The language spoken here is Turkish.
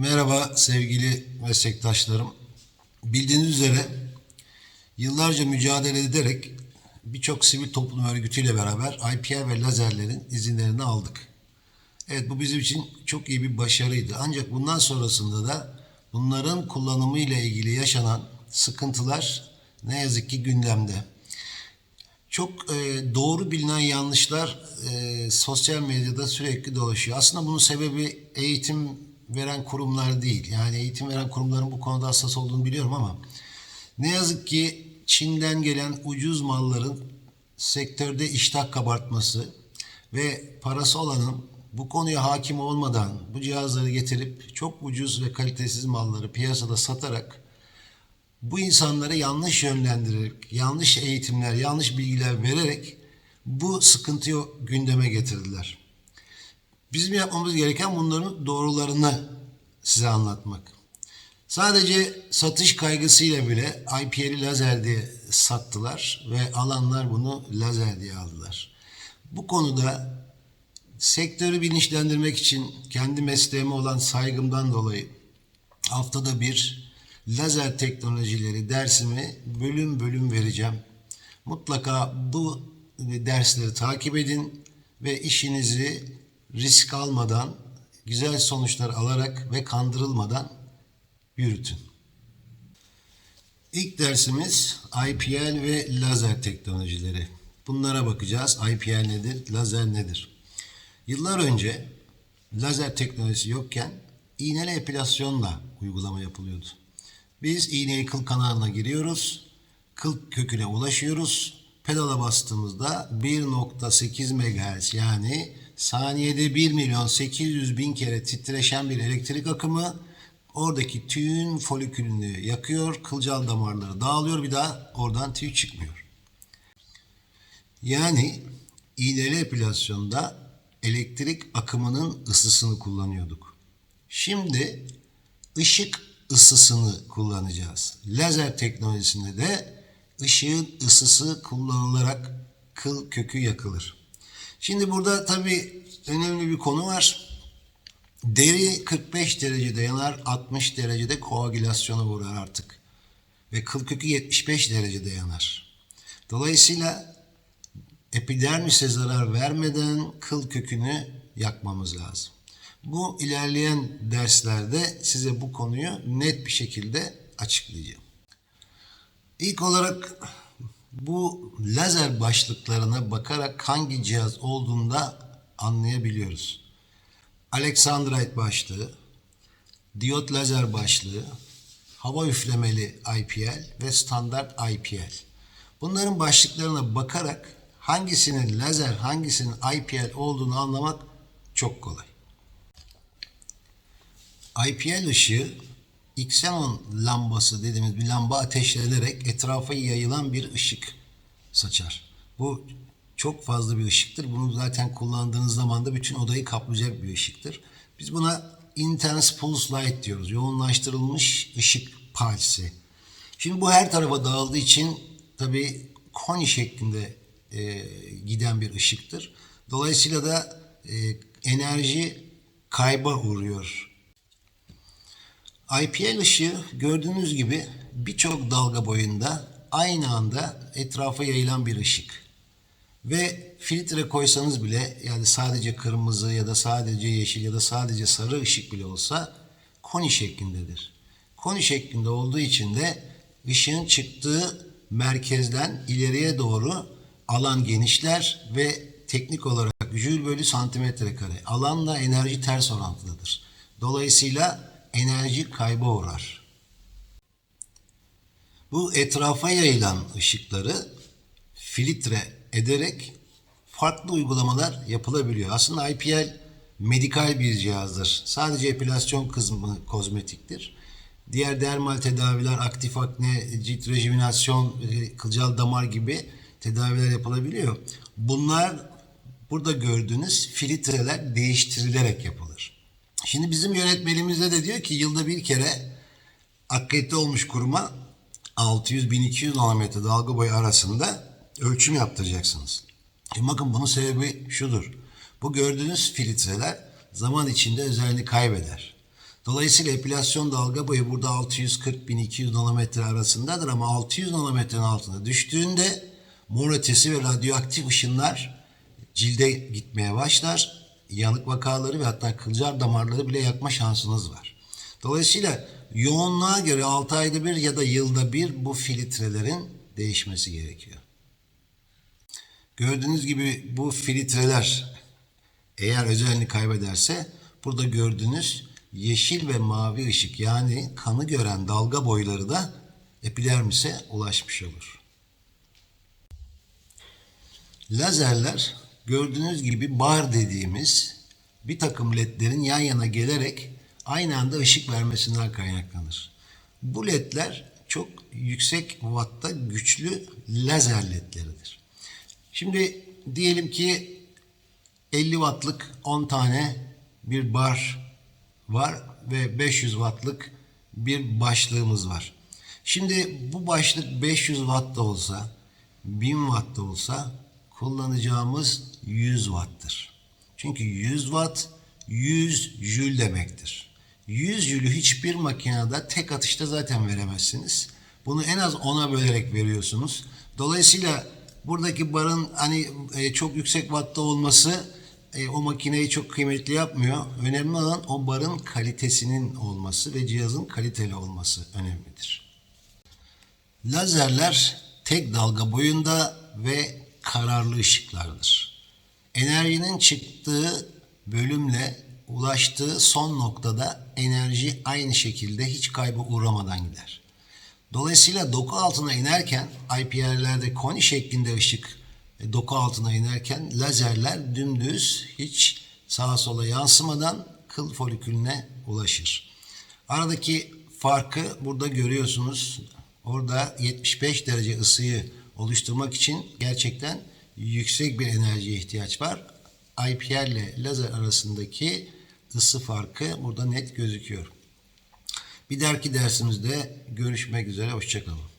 Merhaba sevgili meslektaşlarım. Bildiğiniz üzere yıllarca mücadele ederek birçok sivil toplum örgütüyle beraber IPR ve lazerlerin izinlerini aldık. Evet bu bizim için çok iyi bir başarıydı. Ancak bundan sonrasında da bunların kullanımı ile ilgili yaşanan sıkıntılar ne yazık ki gündemde. Çok e, doğru bilinen yanlışlar e, sosyal medyada sürekli dolaşıyor. Aslında bunun sebebi eğitim veren kurumlar değil. Yani eğitim veren kurumların bu konuda hassas olduğunu biliyorum ama ne yazık ki Çin'den gelen ucuz malların sektörde iştah kabartması ve parası olanın bu konuya hakim olmadan bu cihazları getirip çok ucuz ve kalitesiz malları piyasada satarak bu insanları yanlış yönlendirerek, yanlış eğitimler, yanlış bilgiler vererek bu sıkıntıyı gündeme getirdiler. Bizim yapmamız gereken bunların doğrularını size anlatmak. Sadece satış kaygısıyla bile IPL'i lazer diye sattılar ve alanlar bunu lazer diye aldılar. Bu konuda sektörü bilinçlendirmek için kendi mesleğime olan saygımdan dolayı haftada bir lazer teknolojileri dersimi bölüm bölüm vereceğim. Mutlaka bu dersleri takip edin ve işinizi risk almadan, güzel sonuçlar alarak ve kandırılmadan yürütün. İlk dersimiz IPL ve lazer teknolojileri. Bunlara bakacağız. IPL nedir, lazer nedir? Yıllar önce lazer teknolojisi yokken iğneli epilasyonla uygulama yapılıyordu. Biz iğneyi kıl kanalına giriyoruz, kıl köküne ulaşıyoruz. Pedala bastığımızda 1.8 MHz yani saniyede 1 milyon 800 bin kere titreşen bir elektrik akımı oradaki tüyün folikülünü yakıyor, kılcal damarları dağılıyor bir daha oradan tüy çıkmıyor. Yani iğneli epilasyonda elektrik akımının ısısını kullanıyorduk. Şimdi ışık ısısını kullanacağız. Lazer teknolojisinde de ışığın ısısı kullanılarak kıl kökü yakılır. Şimdi burada tabii önemli bir konu var. Deri 45 derecede yanar, 60 derecede koagülasyona uğrar artık. Ve kıl kökü 75 derecede yanar. Dolayısıyla epidermise zarar vermeden kıl kökünü yakmamız lazım. Bu ilerleyen derslerde size bu konuyu net bir şekilde açıklayacağım. İlk olarak bu lazer başlıklarına bakarak hangi cihaz olduğunda anlayabiliyoruz. Alexandrite başlığı, diyot lazer başlığı, hava üflemeli IPL ve standart IPL. Bunların başlıklarına bakarak hangisinin lazer, hangisinin IPL olduğunu anlamak çok kolay. IPL ışığı Xenon lambası dediğimiz bir lamba ateşlenerek etrafa yayılan bir ışık saçar. Bu çok fazla bir ışıktır. Bunu zaten kullandığınız zaman da bütün odayı kaplayacak bir ışıktır. Biz buna intense pulse light diyoruz. Yoğunlaştırılmış ışık palsi. Şimdi bu her tarafa dağıldığı için tabii koni şeklinde e, giden bir ışıktır. Dolayısıyla da e, enerji kayba uğruyor IPL ışığı gördüğünüz gibi birçok dalga boyunda aynı anda etrafa yayılan bir ışık. Ve filtre koysanız bile yani sadece kırmızı ya da sadece yeşil ya da sadece sarı ışık bile olsa koni şeklindedir. Koni şeklinde olduğu için de ışığın çıktığı merkezden ileriye doğru alan genişler ve teknik olarak jül bölü santimetre kare. Alanla enerji ters orantılıdır. Dolayısıyla enerji kaybı uğrar. Bu etrafa yayılan ışıkları filtre ederek farklı uygulamalar yapılabiliyor. Aslında IPL medikal bir cihazdır. Sadece epilasyon kısmı kozmetiktir. Diğer dermal tedaviler, aktif akne, cilt rejuvenasyon, e, kılcal damar gibi tedaviler yapılabiliyor. Bunlar burada gördüğünüz filtreler değiştirilerek yapılır. Şimdi bizim yönetmenimizde de diyor ki yılda bir kere akredite olmuş kuruma 600-1200 nanometre dalga boyu arasında ölçüm yaptıracaksınız. Şimdi bakın bunun sebebi şudur. Bu gördüğünüz filtreler zaman içinde özelliğini kaybeder. Dolayısıyla epilasyon dalga boyu burada 640-1200 nanometre arasındadır ama 600 nanometrenin altına düştüğünde mor ötesi ve radyoaktif ışınlar cilde gitmeye başlar. Yanık vakaları ve hatta kılcal damarları bile yakma şansınız var. Dolayısıyla yoğunluğa göre 6 ayda bir ya da yılda bir bu filtrelerin değişmesi gerekiyor. Gördüğünüz gibi bu filtreler eğer özelliğini kaybederse burada gördüğünüz yeşil ve mavi ışık yani kanı gören dalga boyları da epidermise ulaşmış olur. Lazerler gördüğünüz gibi bar dediğimiz bir takım ledlerin yan yana gelerek aynı anda ışık vermesinden kaynaklanır. Bu ledler çok yüksek watta güçlü lazer ledleridir. Şimdi diyelim ki 50 wattlık 10 tane bir bar var ve 500 wattlık bir başlığımız var. Şimdi bu başlık 500 watt da olsa, 1000 watt da olsa kullanacağımız 100 watt'tır. Çünkü 100 watt 100 jül demektir. 100 jülü hiçbir makinede tek atışta zaten veremezsiniz. Bunu en az 10'a bölerek veriyorsunuz. Dolayısıyla buradaki barın hani e, çok yüksek wattta olması e, o makineyi çok kıymetli yapmıyor. Önemli olan o barın kalitesinin olması ve cihazın kaliteli olması önemlidir. Lazerler tek dalga boyunda ve kararlı ışıklardır. Enerjinin çıktığı bölümle ulaştığı son noktada enerji aynı şekilde hiç kayba uğramadan gider. Dolayısıyla doku altına inerken IPR'lerde koni şeklinde ışık e, doku altına inerken lazerler dümdüz hiç sağa sola yansımadan kıl folikülüne ulaşır. Aradaki farkı burada görüyorsunuz. Orada 75 derece ısıyı oluşturmak için gerçekten yüksek bir enerjiye ihtiyaç var. IPR ile lazer arasındaki ısı farkı burada net gözüküyor. Bir dahaki dersimizde görüşmek üzere. Hoşçakalın.